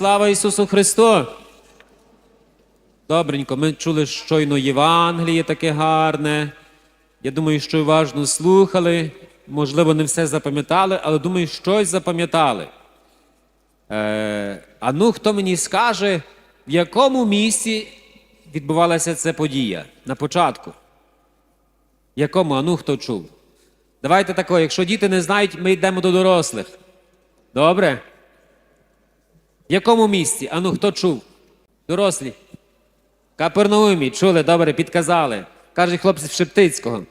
слава Ісусу Христу! Добренько, ми чули щойно Євангеліє таке гарне. Я думаю, що уважно слухали. Можливо, не все запам'ятали, але думаю, щось запам'ятали. Е, а ну, хто мені скаже, в якому місці відбувалася ця подія на початку? Якому? А ну, хто чув? Давайте тако, якщо діти не знають, ми йдемо до дорослих. Добре? В якому місці? А ну, хто чув? Дорослі. Капернаумі, чули, добре, підказали. Кажуть хлопці з Шептицького.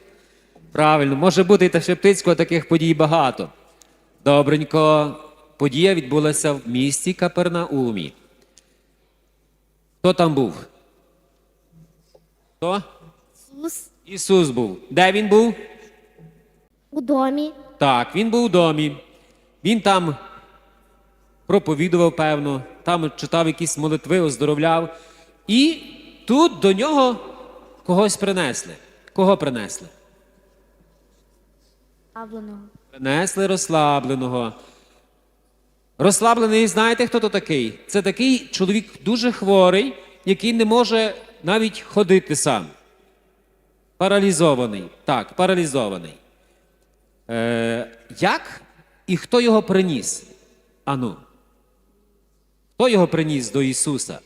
Правильно, може бути і та Шептицького таких подій багато. Добренько, подія відбулася в місті Капернаумі. Хто там був? Хто? Ісус Ісус був. Де він був? у домі. Так, він був у домі. Він там проповідував, певно, там читав якісь молитви, оздоровляв. І тут до нього когось принесли. Кого принесли? Авленого. Принесли розслабленого. Розслаблений, знаєте, хто то такий? Це такий чоловік дуже хворий, який не може навіть ходити сам. Паралізований. Так, паралізований. Е, як і хто його приніс? Ану. Хто його приніс до Ісуса?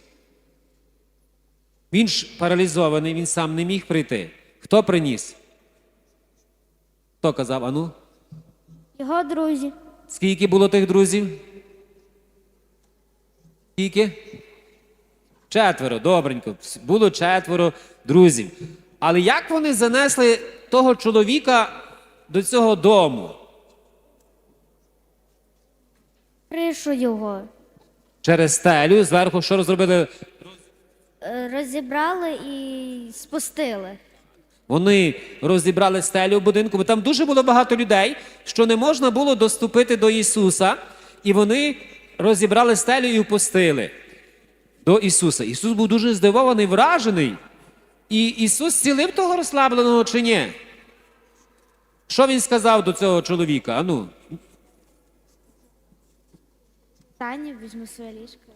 Він ж паралізований, він сам не міг прийти. Хто приніс? Хто казав, ану? Його друзі. Скільки було тих друзів? Скільки? Четверо, добренько. Було четверо друзів. Але як вони занесли того чоловіка до цього дому? Кришу його. Через стелю, зверху що розробили? Розібрали і спустили. Вони розібрали стелю в будинку, бо там дуже було багато людей, що не можна було доступити до Ісуса, і вони розібрали стелю і впустили до Ісуса. Ісус був дуже здивований, вражений. І Ісус зцілив того розслабленого чи ні? Що він сказав до цього чоловіка? Ану, Таня візьму своє ліжко.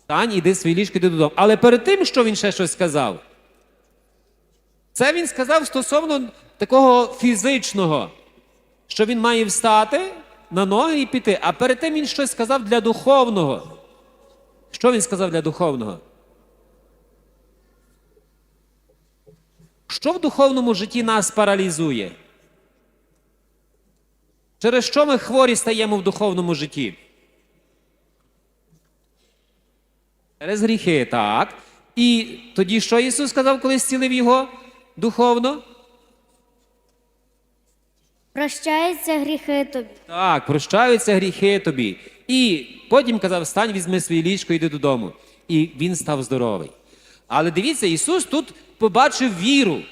стань, іди свій ліжко, іди додому. Але перед тим, що він ще щось сказав, це він сказав стосовно такого фізичного, що він має встати на ноги і піти. А перед тим він щось сказав для духовного. Що він сказав для духовного? Що в духовному житті нас паралізує? Через що ми хворі стаємо в духовному житті? Через гріхи, так. І тоді що Ісус сказав, коли зцілив його духовно? Прощаються гріхи тобі. Так, прощаються гріхи тобі. І потім казав: встань, візьми своє ліжко, йди додому. І він став здоровий. Але дивіться, Ісус тут побачив віру.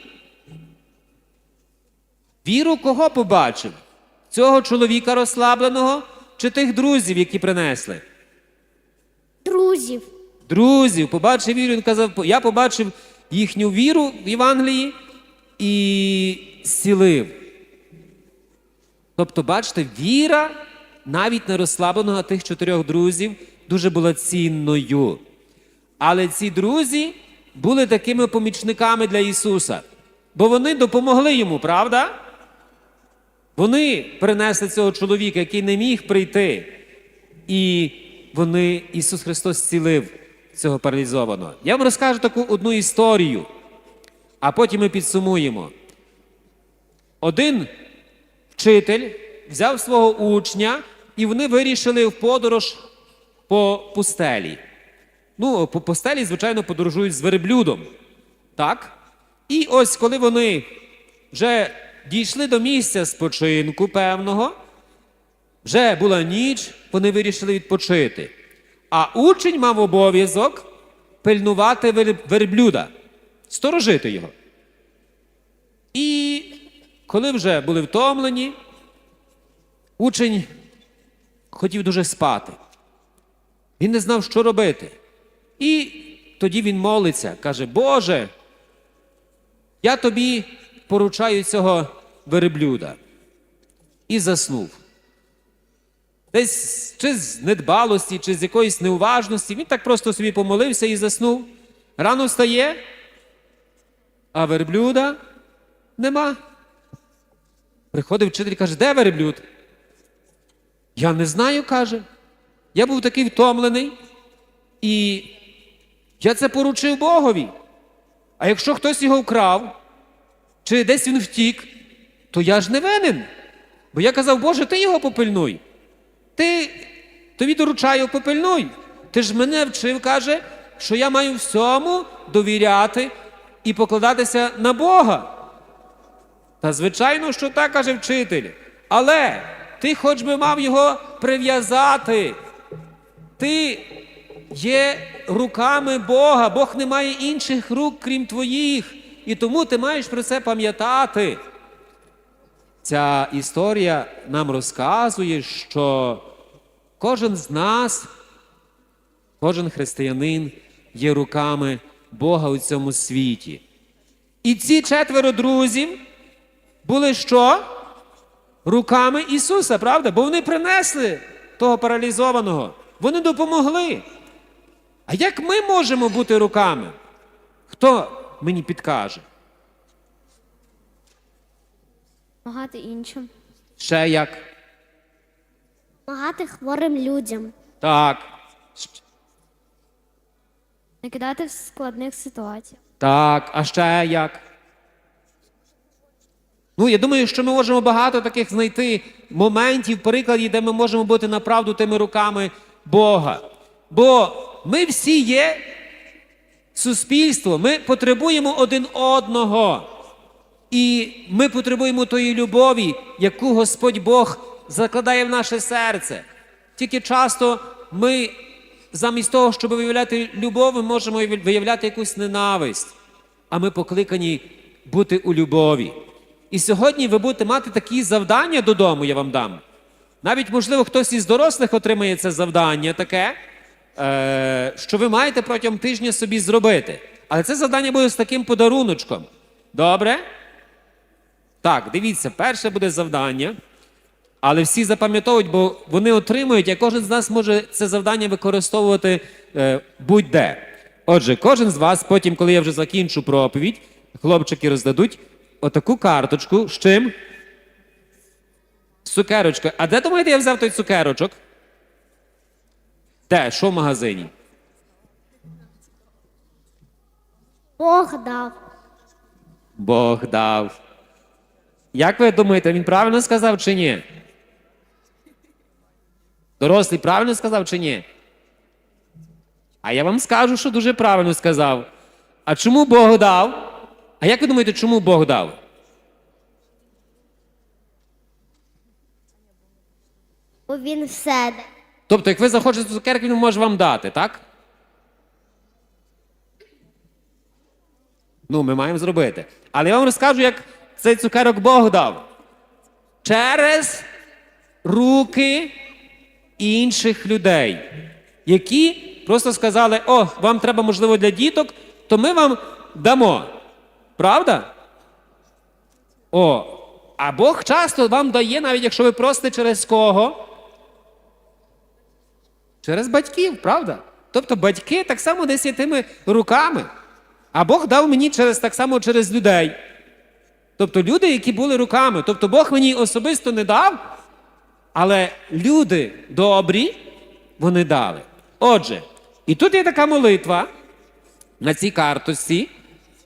Віру кого побачив? Цього чоловіка розслабленого чи тих друзів, які принесли? Друзів. Друзів, побачив віру, він казав, я побачив їхню віру в Євангелії і зцілив. Тобто, бачите, віра навіть не розслабленого тих чотирьох друзів дуже була цінною. Але ці друзі були такими помічниками для Ісуса, бо вони допомогли йому, правда? Вони принесли цього чоловіка, який не міг прийти. І вони, Ісус Христос зцілив цього паралізованого. Я вам розкажу таку одну історію, а потім ми підсумуємо. Один вчитель взяв свого учня, і вони вирішили в подорож по пустелі. Ну, по пустелі, звичайно, подорожують з верблюдом. Так? І ось коли вони вже дійшли до місця спочинку певного, вже була ніч, вони вирішили відпочити. А учень мав обов'язок пильнувати верблюда, сторожити його. І коли вже були втомлені, учень хотів дуже спати. Він не знав, що робити. І тоді він молиться, каже: Боже, я тобі поручаю цього верблюда. І заснув. Десь чи з недбалості, чи з якоїсь неуважності. Він так просто собі помолився і заснув. Рано встає, а верблюда нема. Приходить вчитель і каже, де верблюд? Я не знаю, каже. Я був такий втомлений, і я це поручив Богові. А якщо хтось його вкрав, чи десь він втік, то я ж не винен. Бо я казав, Боже, ти його попильнуй. Ти тобі доручаю, попильнуй. Ти ж мене вчив, каже, що я маю всьому довіряти і покладатися на Бога. Та звичайно, що так каже вчитель. Але ти хоч би мав його прив'язати. Ти є руками Бога. Бог не має інших рук, крім твоїх. І тому ти маєш про це пам'ятати. Ця історія нам розказує, що кожен з нас, кожен християнин є руками Бога у цьому світі. І ці четверо друзів були що? Руками Ісуса, правда? Бо вони принесли того паралізованого. Вони допомогли. А як ми можемо бути руками? Хто мені підкаже? Помагати іншим. Ще як? Помагати хворим людям. Так. Не кидати в складних ситуаціях. Так, а ще як? Ну, я думаю, що ми можемо багато таких знайти моментів, прикладів, де ми можемо бути направду тими руками Бога. Бо ми всі є суспільство, ми потребуємо один одного. І ми потребуємо тої любові, яку Господь Бог закладає в наше серце. Тільки часто ми, замість того, щоб виявляти любов, ми можемо виявляти якусь ненависть. А ми покликані бути у любові. І сьогодні ви будете мати такі завдання додому, я вам дам. Навіть, можливо, хтось із дорослих отримає це завдання таке, е, що ви маєте протягом тижня собі зробити. Але це завдання буде з таким подаруночком. Добре? Так, дивіться, перше буде завдання, але всі запам'ятовують, бо вони отримують, а кожен з нас може це завдання використовувати е, будь-де. Отже, кожен з вас, потім, коли я вже закінчу проповідь, хлопчики роздадуть отаку карточку з чим? З цукерочкою. А де думаєте, я взяв той цукерочок? Де? Що в магазині? Бог дав. Бог дав. Як ви думаєте, він правильно сказав чи ні? Дорослий правильно сказав чи ні? А я вам скажу, що дуже правильно сказав. А чому Бог дав? А як ви думаєте, чому Бог дав? Бо він все. Тобто, як ви захочете цукерки, він може вам дати, так? Ну, ми маємо зробити. Але я вам розкажу, як цей цукерок Бог дав. Через руки інших людей, які просто сказали: о, вам треба, можливо, для діток, то ми вам дамо. Правда? О, а Бог часто вам дає, навіть якщо ви просите через кого? Через батьків, правда? Тобто батьки так само десь є тими руками. А Бог дав мені через так само через людей. Тобто люди, які були руками. Тобто Бог мені особисто не дав, але люди добрі вони дали. Отже, і тут є така молитва на цій карточці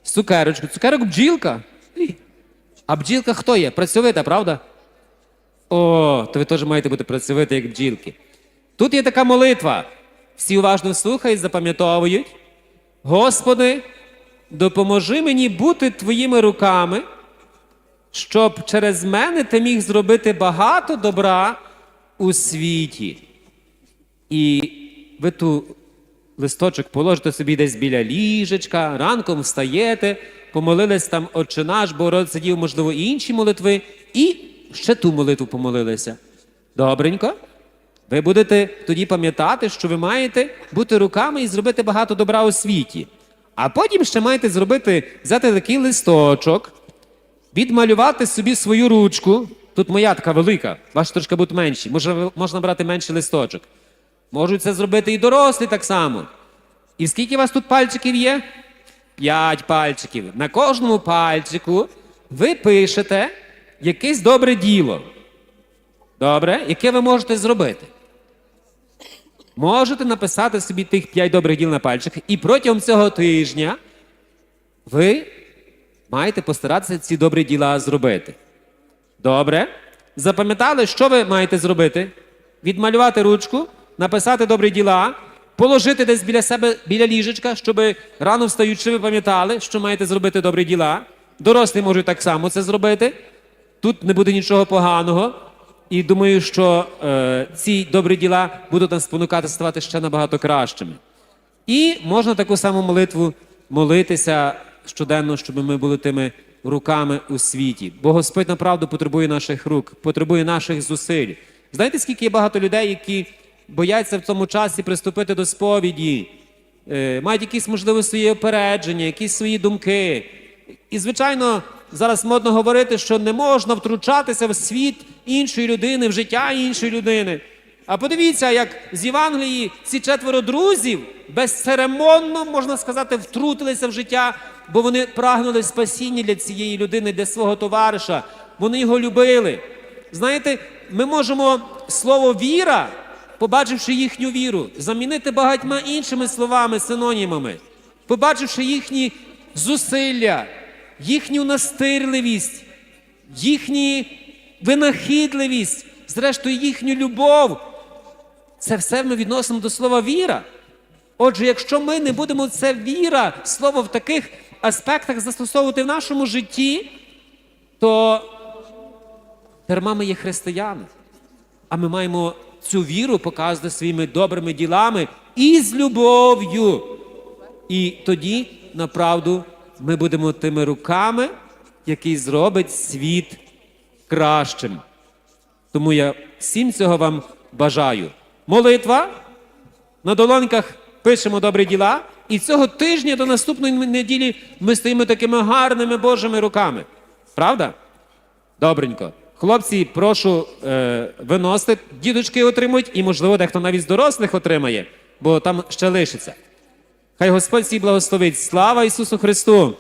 з цукерочкою. Цукерок бджілка. А бджілка хто є? Працьовита, правда? О, то ви теж маєте бути працьовиті, як бджілки. Тут є така молитва. Всі уважно слухають, запам'ятовують. Господи, допоможи мені бути твоїми руками, щоб через мене ти міг зробити багато добра у світі. І ви ту листочок положите собі десь біля ліжечка, ранком встаєте, помолились там Отче наш, бо род сидів, можливо, інші молитви, і ще ту молитву помолилися. Добренько? Ви будете тоді пам'ятати, що ви маєте бути руками і зробити багато добра у світі. А потім ще маєте зробити, взяти такий листочок, відмалювати собі свою ручку Тут моя така велика, ваша трошки будуть менші. Може, можна брати менший листочок. Можуть це зробити і дорослі так само. І скільки у вас тут пальчиків є? П'ять пальчиків. На кожному пальчику ви пишете якесь добре діло. Добре, яке ви можете зробити? Можете написати собі тих п'ять добрих діл на пальчик, і протягом цього тижня ви маєте постаратися ці добрі діла зробити. Добре? Запам'ятали, що ви маєте зробити? Відмалювати ручку, написати добрі діла, положити десь біля себе біля ліжечка, щоб рано встаючи, ви пам'ятали, що маєте зробити добрі діла. Дорослі можуть так само це зробити. Тут не буде нічого поганого. І думаю, що е, ці добрі діла будуть нас спонукати ставати ще набагато кращими. І можна таку саму молитву молитися щоденно, щоб ми були тими руками у світі. Бо Господь направду потребує наших рук, потребує наших зусиль. Знаєте, скільки є багато людей, які бояться в цьому часі приступити до сповіді, е, мають якісь, можливо, свої опередження, якісь свої думки. І, звичайно, зараз модно говорити, що не можна втручатися в світ іншої людини, в життя іншої людини. А подивіться, як з Євангелії ці четверо друзів безцеремонно, можна сказати, втрутилися в життя, бо вони прагнули спасіння для цієї людини, для свого товариша. Вони його любили. Знаєте, ми можемо слово віра, побачивши їхню віру, замінити багатьма іншими словами, синонімами, побачивши їхні зусилля, їхню настирливість, їхню винахідливість, зрештою їхню любов. Це все ми відносимо до слова віра. Отже, якщо ми не будемо це віра, слово в таких аспектах застосовувати в нашому житті, то дарма ми є християни. А ми маємо цю віру показувати своїми добрими ділами і з любов'ю. І тоді, направду, ми будемо тими руками, які зробить світ кращим. Тому я всім цього вам бажаю. Молитва, на долоньках пишемо добрі діла, і цього тижня до наступної неділі ми стоїмо такими гарними Божими руками. Правда? Добренько. Хлопці, прошу е, виносити, дідочки отримують, і, можливо, дехто навіть з дорослих отримає, бо там ще лишиться. Хай Господь всіх благословить. Слава Ісусу Христу!